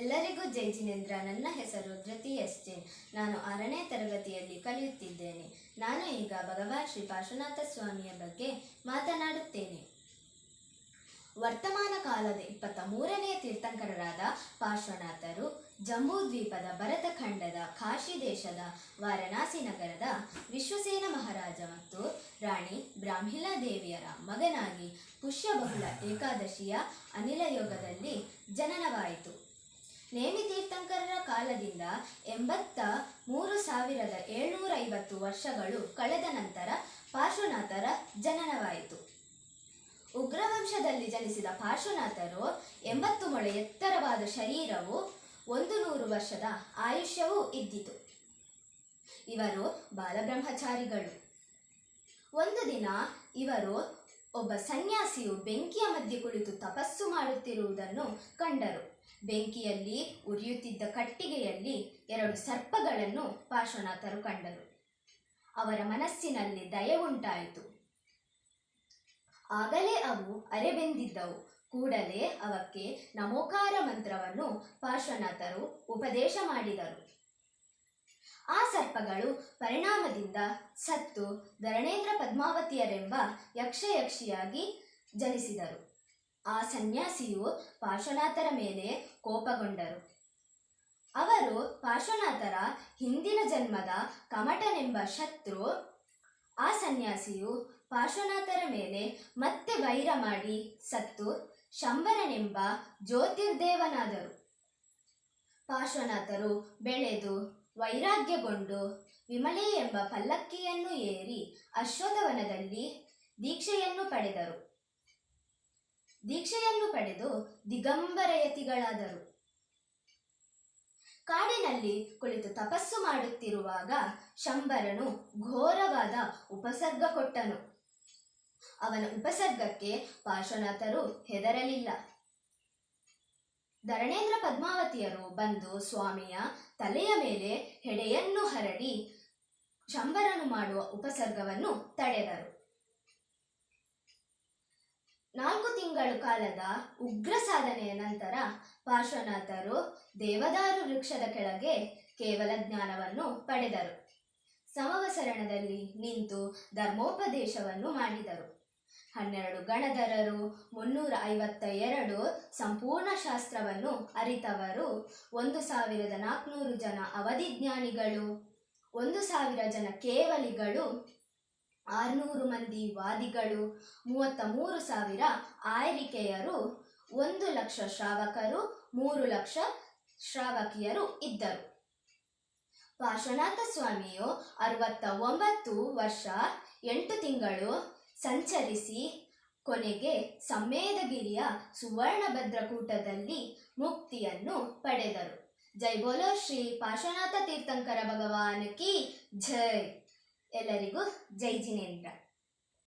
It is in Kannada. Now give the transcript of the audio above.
ಎಲ್ಲರಿಗೂ ಜೈ ಜಿನೇಂದ್ರ. ನನ್ನ ಹೆಸರು ಧೃತಿ ಎಸ್ ಜೈನ್. ನಾನು ಆರನೇ ತರಗತಿಯಲ್ಲಿ ಕಲಿಯುತ್ತಿದ್ದೇನೆ. ನಾನು ಈಗ ಭಗವಾನ್ ಶ್ರೀ ಪಾರ್ಶ್ವನಾಥ ಸ್ವಾಮಿಯ ಬಗ್ಗೆ ಮಾತನಾಡುತ್ತೇನೆ. ವರ್ತಮಾನ ಕಾಲದ ಇಪ್ಪತ್ತ ಮೂರನೆಯ ತೀರ್ಥಂಕರರಾದ ಪಾರ್ಶ್ವನಾಥರು ಜಂಬೂ ದ್ವೀಪದ ಭರತ ಖಂಡದ ಕಾಶಿ ದೇಶದ ವಾರಣಾಸಿ ನಗರದ ವಿಶ್ವಸೇನ ಮಹಾರಾಜ ಮತ್ತು ರಾಣಿ ಬ್ರಾಹ್ಮಿಲಾ ದೇವಿಯರ ಮಗನಾಗಿ ಪುಷ್ಯಬಹುಳ ಏಕಾದಶಿಯ ಅನಿಲ ಯೋಗದಲ್ಲಿ ಜನನವಾಯಿತು. ನೇಮಿ ತೀರ್ಥಂಕರರ ಕಾಲದಿಂದ ಎಂಬತ್ತ ಮೂರು ಸಾವಿರದ ಏಳ್ನೂರ ಐವತ್ತು ವರ್ಷಗಳು ಕಳೆದ ನಂತರ ಪಾರ್ಶ್ವನಾಥರ ಜನನವಾಯಿತು. ಉಗ್ರವಂಶದಲ್ಲಿ ಜನಿಸಿದ ಪಾರ್ಶ್ವನಾಥರು ಎಂಬತ್ತು ಮೊಳೆ ಎತ್ತರವಾದ ಶರೀರವು ಒಂದು ನೂರು ವರ್ಷದ ಆಯುಷ್ಯವೂ ಇದ್ದಿತು. ಇವರು ಬಾಲಬ್ರಹ್ಮಚಾರಿಗಳು. ಒಂದು ದಿನ ಇವರು ಒಬ್ಬ ಸನ್ಯಾಸಿಯು ಬೆಂಕಿಯ ಮಧ್ಯೆ ಕುಳಿತು ತಪಸ್ಸು ಮಾಡುತ್ತಿರುವುದನ್ನು ಕಂಡರು. ಬೆಂಕಿಯಲ್ಲಿ ಉರಿಯುತ್ತಿದ್ದ ಕಟ್ಟಿಗೆಯಲ್ಲಿ ಎರಡು ಸರ್ಪಗಳನ್ನು ಪಾರ್ಶ್ವನಾಥರು ಕಂಡರು. ಅವರ ಮನಸ್ಸಿನಲ್ಲಿ ದಯ ಉಂಟಾಯಿತು. ಆಗಲೇ ಅವು ಅರೆಬೆಂದಿದ್ದವು. ಕೂಡಲೇ ಅವಕ್ಕೆ ನಮೋಕಾರ ಮಂತ್ರವನ್ನು ಪಾರ್ಶ್ವನಾಥರು ಉಪದೇಶ ಮಾಡಿದರು. ಆ ಸರ್ಪಗಳು ಪರಿಣಾಮದಿಂದ ಸತ್ತು ಧರಣೇಂದ್ರ ಪದ್ಮಾವತಿಯರೆಂಬ ಯಕ್ಷಯಕ್ಷಿಯಾಗಿ ಜನಿಸಿದರು. ಆ ಸನ್ಯಾಸಿಯು ಪಾರ್ಶ್ವನಾಥರ ಮೇಲೆ ಕೋಪಗೊಂಡರು. ಅವರು ಪಾರ್ಶ್ವನಾಥರ ಹಿಂದಿನ ಜನ್ಮದ ಕಮಟನೆಂಬ ಶತ್ರು, ಆ ಸನ್ಯಾಸಿಯು ಪಾರ್ಶ್ವನಾಥರ ಮೇಲೆ ಮತ್ತೆ ವೈರ ಮಾಡಿ ಸತ್ತು ಶಂಬರನೆಂಬ ಜ್ಯೋತಿರ್ದೇವನಾದರು. ಪಾರ್ಶ್ವನಾಥರು ಬೆಳೆದು ವೈರಾಗ್ಯಗೊಂಡು ವಿಮಲೆ ಎಂಬ ಪಲ್ಲಕ್ಕಿಯನ್ನು ಏರಿ ಅಶ್ವತ್ಥವನದಲ್ಲಿ ದೀಕ್ಷೆಯನ್ನು ಪಡೆದರು. ದೀಕ್ಷೆಯನ್ನು ಪಡೆದು ದಿಗಂಬರಯತಿಗಳಾದರು. ಕಾಡಿನಲ್ಲಿ ಕುಳಿತು ತಪಸ್ಸು ಮಾಡುತ್ತಿರುವಾಗ ಶಂಬರನು ಘೋರವಾದ ಉಪಸರ್ಗ ಕೊಟ್ಟನು. ಅವನ ಉಪಸರ್ಗಕ್ಕೆ ಪಾರ್ಶ್ವನಾಥರು ಹೆದರಲಿಲ್ಲ. ಧರಣೇಂದ್ರ ಪದ್ಮಾವತಿಯರು ಬಂದು ಸ್ವಾಮಿಯ ತಲೆಯ ಮೇಲೆ ಹೆಡೆಯನ್ನು ಹರಡಿ ಶಂಬರನು ಮಾಡುವ ಉಪಸರ್ಗವನ್ನು ತಡೆದರು. ನಾಲ್ಕು ತಿಂಗಳು ಕಾಲದ ಉಗ್ರ ಸಾಧನೆಯ ನಂತರ ಪಾರ್ಶ್ವನಾಥರು ದೇವದಾರು ವೃಕ್ಷದ ಕೆಳಗೆ ಕೇವಲ ಜ್ಞಾನವನ್ನು ಪಡೆದರು. ಸಮವಸರಣದಲ್ಲಿ ನಿಂತು ಧರ್ಮೋಪದೇಶವನ್ನು ಮಾಡಿದರು. ಹನ್ನೆರಡು ಗಣಧರರು, ಮುನ್ನೂರ ಐವತ್ತ ಎರಡು ಸಂಪೂರ್ಣ ಶಾಸ್ತ್ರವನ್ನು ಅರಿತವರು. ಒಂದು ಸಾವಿರದ ನಾಲ್ಕುನೂರು ಜನ ಅವಧಿಜ್ಞಾನಿಗಳು ಒಂದು ಸಾವಿರ ಜನ ಕೇವಲಿಗಳು, ಆರುನೂರು ಮಂದಿ ವಾದಿಗಳು ಮೂವತ್ತ ಮೂರು ಸಾವಿರ ಆಯ್ಕೆಯರು ಒಂದು ಲಕ್ಷ ಶ್ರಾವಕರು, ಮೂರು ಲಕ್ಷ ಶ್ರಾವಕಿಯರು ಇದ್ದರು. ಪಾರ್ಶ್ವನಾಥ ಸ್ವಾಮಿಯು ಅರವತ್ತ ಒಂಬತ್ತು ವರ್ಷ, ಎಂಟು ತಿಂಗಳು ಸಂಚರಿಸಿ ಕೊನೆಗೆ ಸಮ್ಮೇದಗಿರಿಯ ಸುವರ್ಣಭದ್ರಕೂಟದಲ್ಲಿ ಮುಕ್ತಿಯನ್ನು ಪಡೆದರು. ಜೈ ಬೋಲೋ, ಶ್ರೀ ಪಾರ್ಶ್ವನಾಥ ತೀರ್ಥಂಕರ ಭಗವಾನ್ ಕಿ ಜೈ. ಎಲ್ಲರಿಗೂ ಜೈ ಜಿನೇಂದ್ರ.